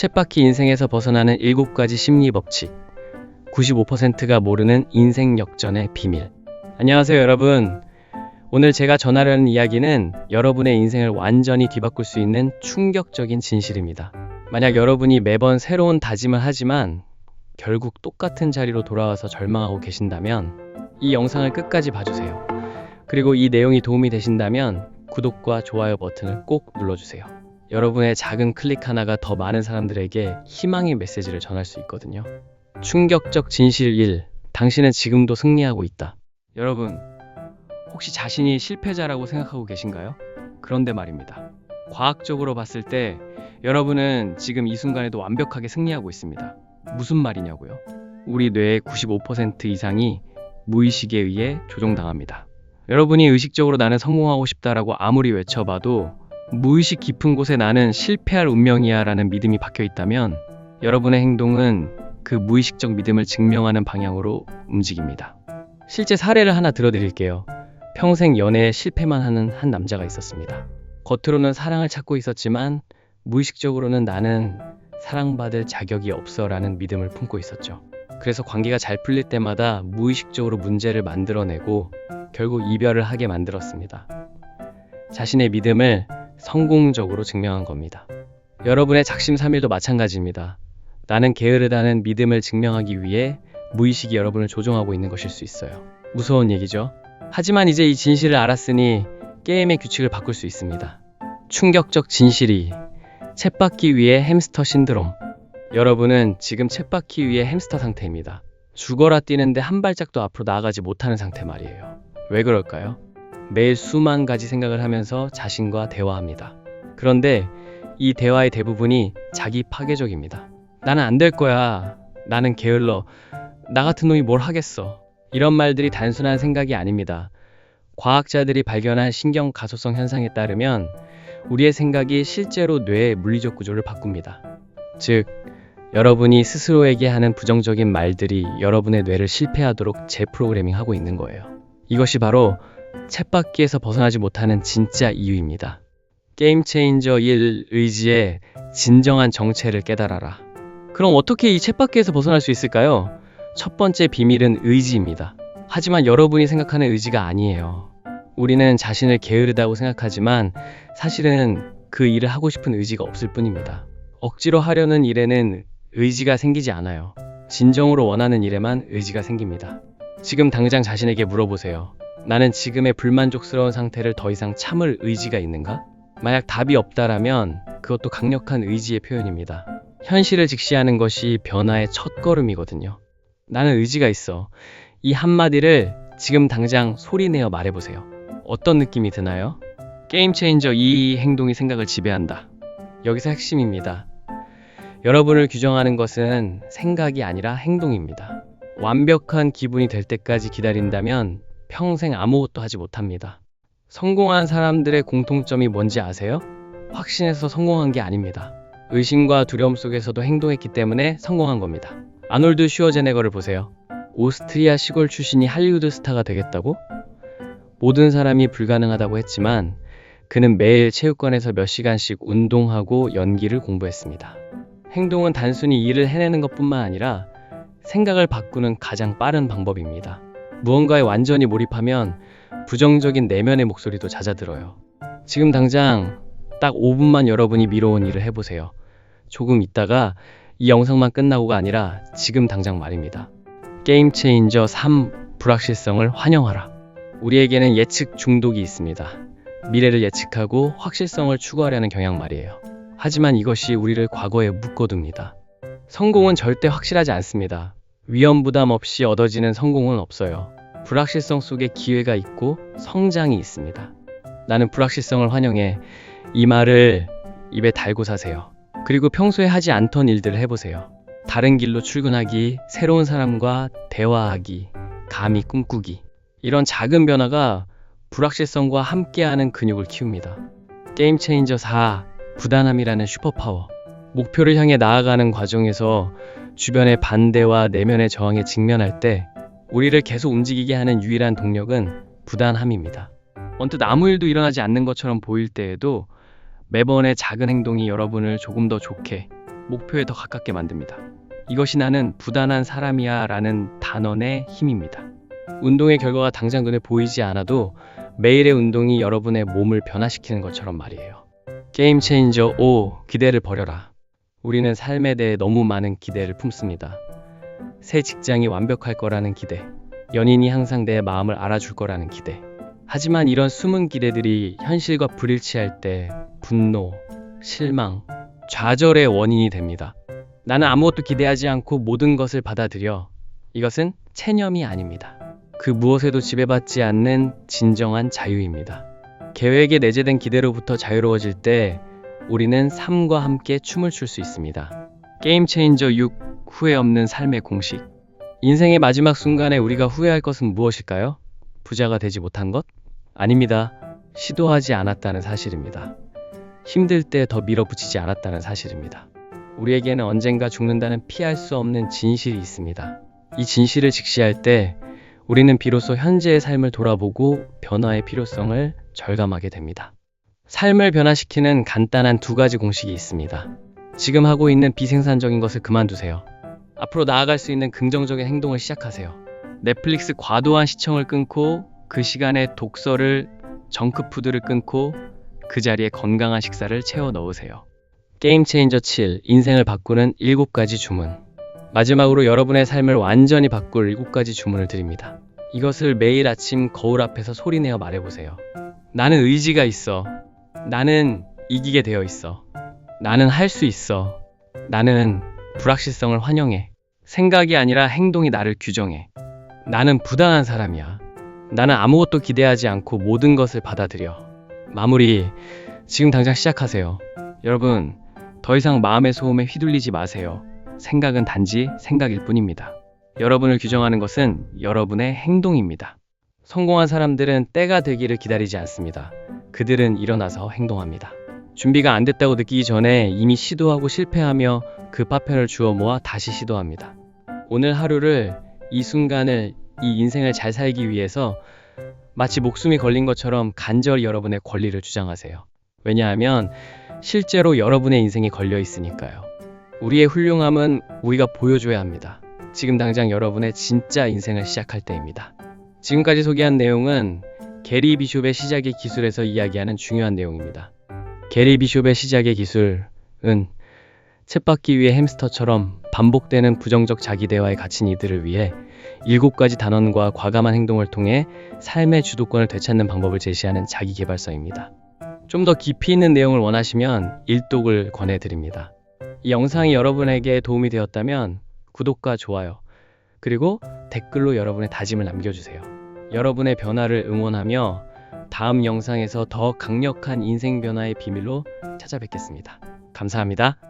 챗바퀴 인생에서 벗어나는 7가지 심리 법칙. 95%가 모르는 인생 역전의 비밀. 안녕하세요, 여러분. 오늘 제가 전하려는 이야기는 여러분의 인생을 완전히 뒤바꿀 수 있는 충격적인 진실입니다. 만약 여러분이 매번 새로운 다짐을 하지만 결국 똑같은 자리로 돌아와서 절망하고 계신다면 이 영상을 끝까지 봐주세요. 그리고 이 내용이 도움이 되신다면 구독과 좋아요 버튼을 꼭 눌러주세요. 여러분의 작은 클릭 하나가 더 많은 사람들에게 희망의 메시지를 전할 수 있거든요. 충격적 진실 1. 당신은 지금도 승리하고 있다. 여러분, 혹시 자신이 실패자라고 생각하고 계신가요? 그런데 말입니다. 과학적으로 봤을 때 여러분은 지금 이 순간에도 완벽하게 승리하고 있습니다. 무슨 말이냐고요? 우리 뇌의 95% 이상이 무의식에 의해 조종당합니다. 여러분이 의식적으로 나는 성공하고 싶다라고 아무리 외쳐봐도 무의식 깊은 곳에 나는 실패할 운명이야 라는 믿음이 박혀 있다면 여러분의 행동은 그 무의식적 믿음을 증명하는 방향으로 움직입니다. 실제 사례를 하나 들어드릴게요. 평생 연애에 실패만 하는 한 남자가 있었습니다. 겉으로는 사랑을 찾고 있었지만 무의식적으로는 나는 사랑받을 자격이 없어 라는 믿음을 품고 있었죠. 그래서 관계가 잘 풀릴 때마다 무의식적으로 문제를 만들어내고 결국 이별을 하게 만들었습니다. 자신의 믿음을 성공적으로 증명한 겁니다. 여러분의 작심삼일도 마찬가지입니다. 나는 게으르다는 믿음을 증명하기 위해 무의식이 여러분을 조종하고 있는 것일 수 있어요. 무서운 얘기죠. 하지만 이제 이 진실을 알았으니 게임의 규칙을 바꿀 수 있습니다. 충격적 진실이 챗바퀴 위의 햄스터 신드롬. 여러분은 지금 챗바퀴 위의 햄스터 상태입니다. 죽어라 뛰는데 한 발짝도 앞으로 나아가지 못하는 상태 말이에요. 왜 그럴까요? 매일 수만 가지 생각을 하면서 자신과 대화합니다. 그런데 이 대화의 대부분이 자기 파괴적입니다. 나는 안 될 거야. 나는 게을러. 나 같은 놈이 뭘 하겠어. 이런 말들이 단순한 생각이 아닙니다. 과학자들이 발견한 신경 가소성 현상에 따르면 우리의 생각이 실제로 뇌의 물리적 구조를 바꿉니다. 즉, 여러분이 스스로에게 하는 부정적인 말들이 여러분의 뇌를 실패하도록 재프로그래밍 하고 있는 거예요. 이것이 바로 챗바퀴에서 벗어나지 못하는 진짜 이유입니다. 게임 체인저 1 의지의 진정한 정체를 깨달아라. 그럼 어떻게 이 챗바퀴에서 벗어날 수 있을까요? 첫 번째 비밀은 의지입니다. 하지만 여러분이 생각하는 의지가 아니에요. 우리는 자신을 게으르다고 생각하지만 사실은 그 일을 하고 싶은 의지가 없을 뿐입니다. 억지로 하려는 일에는 의지가 생기지 않아요. 진정으로 원하는 일에만 의지가 생깁니다. 지금 당장 자신에게 물어보세요. 나는 지금의 불만족스러운 상태를 더 이상 참을 의지가 있는가? 만약 답이 없다라면 그것도 강력한 의지의 표현입니다. 현실을 직시하는 것이 변화의 첫 걸음이거든요. 나는 의지가 있어. 이 한마디를 지금 당장 소리내어 말해보세요. 어떤 느낌이 드나요? 게임 체인저 이 행동이 생각을 지배한다. 여기서 핵심입니다. 여러분을 규정하는 것은 생각이 아니라 행동입니다. 완벽한 기분이 될 때까지 기다린다면 평생 아무것도 하지 못합니다. 성공한 사람들의 공통점이 뭔지 아세요? 확신해서 성공한 게 아닙니다. 의심과 두려움 속에서도 행동했기 때문에 성공한 겁니다. 아놀드 슈어제네거를 보세요. 오스트리아 시골 출신이 할리우드 스타가 되겠다고? 모든 사람이 불가능하다고 했지만 그는 매일 체육관에서 몇 시간씩 운동하고 연기를 공부했습니다. 행동은 단순히 일을 해내는 것뿐만 아니라 생각을 바꾸는 가장 빠른 방법입니다. 무언가에 완전히 몰입하면 부정적인 내면의 목소리도 잦아들어요. 지금 당장 딱 5분만 여러분이 미뤄온 일을 해보세요. 조금 있다가 이 영상만 끝나고가 아니라 지금 당장 말입니다. 게임 체인저 3 불확실성을 환영하라. 우리에게는 예측 중독이 있습니다. 미래를 예측하고 확실성을 추구하려는 경향 말이에요. 하지만 이것이 우리를 과거에 묶어둡니다. 성공은 절대 확실하지 않습니다. 위험 부담 없이 얻어지는 성공은 없어요. 불확실성 속에 기회가 있고 성장이 있습니다. 나는 불확실성을 환영해. 이 말을 입에 달고 사세요. 그리고 평소에 하지 않던 일들을 해보세요. 다른 길로 출근하기, 새로운 사람과 대화하기, 감히 꿈꾸기. 이런 작은 변화가 불확실성과 함께하는 근육을 키웁니다. 게임 체인저 4. 부단함이라는 슈퍼파워. 목표를 향해 나아가는 과정에서 주변의 반대와 내면의 저항에 직면할 때 우리를 계속 움직이게 하는 유일한 동력은 부단함입니다. 언뜻 아무 일도 일어나지 않는 것처럼 보일 때에도 매번의 작은 행동이 여러분을 조금 더 좋게, 목표에 더 가깝게 만듭니다. 이것이 나는 부단한 사람이야 라는 단언의 힘입니다. 운동의 결과가 당장 눈에 보이지 않아도 매일의 운동이 여러분의 몸을 변화시키는 것처럼 말이에요. 게임 체인저 5 기대를 버려라. 우리는 삶에 대해 너무 많은 기대를 품습니다. 새 직장이 완벽할 거라는 기대, 연인이 항상 내 마음을 알아줄 거라는 기대. 하지만 이런 숨은 기대들이 현실과 불일치할 때 분노, 실망, 좌절의 원인이 됩니다. 나는 아무것도 기대하지 않고 모든 것을 받아들여. 이것은 체념이 아닙니다. 그 무엇에도 지배받지 않는 진정한 자유입니다. 계획에 내재된 기대로부터 자유로워질 때 우리는 삶과 함께 춤을 출 수 있습니다. 게임 체인저 6 후회 없는 삶의 공식. 인생의 마지막 순간에 우리가 후회할 것은 무엇일까요? 부자가 되지 못한 것? 아닙니다. 시도하지 않았다는 사실입니다. 힘들 때 더 밀어붙이지 않았다는 사실입니다. 우리에게는 언젠가 죽는다는 피할 수 없는 진실이 있습니다. 이 진실을 직시할 때 우리는 비로소 현재의 삶을 돌아보고 변화의 필요성을 절감하게 됩니다. 삶을 변화시키는 간단한 두 가지 공식이 있습니다. 지금 하고 있는 비생산적인 것을 그만두세요. 앞으로 나아갈 수 있는 긍정적인 행동을 시작하세요. 넷플릭스 과도한 시청을 끊고 그 시간에 독서를 정크푸드를 끊고 그 자리에 건강한 식사를 채워 넣으세요. 게임 체인저 7 인생을 바꾸는 7가지 주문. 마지막으로 여러분의 삶을 완전히 바꿀 7가지 주문을 드립니다. 이것을 매일 아침 거울 앞에서 소리내어 말해보세요. 나는 의지가 있어. 나는 이기게 되어 있어. 나는 할 수 있어. 나는 불확실성을 환영해. 생각이 아니라 행동이 나를 규정해. 나는 부단한 사람이야. 나는 아무것도 기대하지 않고 모든 것을 받아들여. 마무리. 지금 당장 시작하세요. 여러분, 더 이상 마음의 소음에 휘둘리지 마세요. 생각은 단지 생각일 뿐입니다. 여러분을 규정하는 것은 여러분의 행동입니다. 성공한 사람들은 때가 되기를 기다리지 않습니다. 그들은 일어나서 행동합니다. 준비가 안 됐다고 느끼기 전에 이미 시도하고 실패하며 그 파편을 주워 모아 다시 시도합니다. 오늘 하루를, 이 순간을, 이 인생을 잘 살기 위해서 마치 목숨이 걸린 것처럼 간절히 여러분의 권리를 주장하세요. 왜냐하면 실제로 여러분의 인생이 걸려 있으니까요. 우리의 훌륭함은 우리가 보여줘야 합니다. 지금 당장 여러분의 진짜 인생을 시작할 때입니다. 지금까지 소개한 내용은 게리 비숍의 시작의 기술에서 이야기하는 중요한 내용입니다. 게리 비숍의 시작의 기술은 쳇바퀴 위의 햄스터처럼 반복되는 부정적 자기 대화에 갇힌 이들을 위해 일곱 가지 단원과 과감한 행동을 통해 삶의 주도권을 되찾는 방법을 제시하는 자기 개발서입니다. 좀 더 깊이 있는 내용을 원하시면 일독을 권해드립니다. 이 영상이 여러분에게 도움이 되었다면 구독과 좋아요, 그리고 댓글로 여러분의 다짐을 남겨주세요. 여러분의 변화를 응원하며 다음 영상에서 더 강력한 인생 변화의 비밀로 찾아뵙겠습니다. 감사합니다.